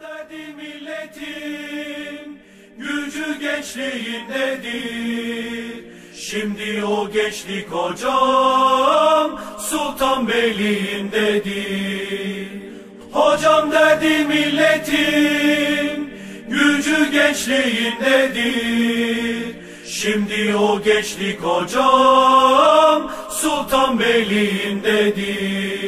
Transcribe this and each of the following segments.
dedi milletin gücü gençliğindedir. Şimdi o gençlik hocam Sultan Beyliğindedir. Hocam dedi milletin gücü gençliğindedir. Şimdi o gençlik hocam Sultan Beyliğindedir.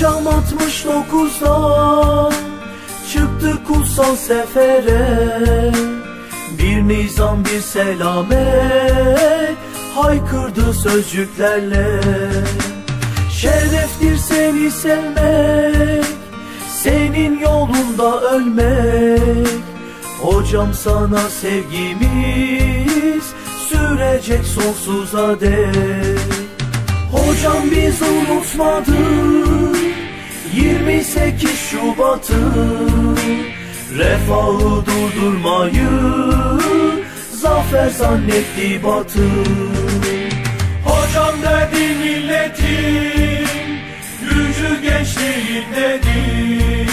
Hocam 69'da çıktı kutsal sefere. Bir nizam bir selamet haykırdı sözcüklerle. Şereftir seni sevmek, senin yolunda ölmek. Hocam sana sevgimiz sürecek sonsuza dek. Hocam biz unutmadık 28 Şubat'ı Refahı durdurmayı Zafer zannetti batı Hocam dedi milletin gücü gençliğindedir.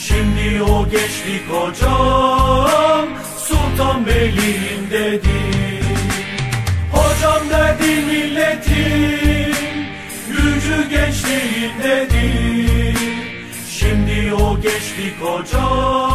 Şimdi o gençlik hocam Sultan Beyliğindedir. Hocam dedi milletin gücü gençliğindedir. Şimdi o gençlik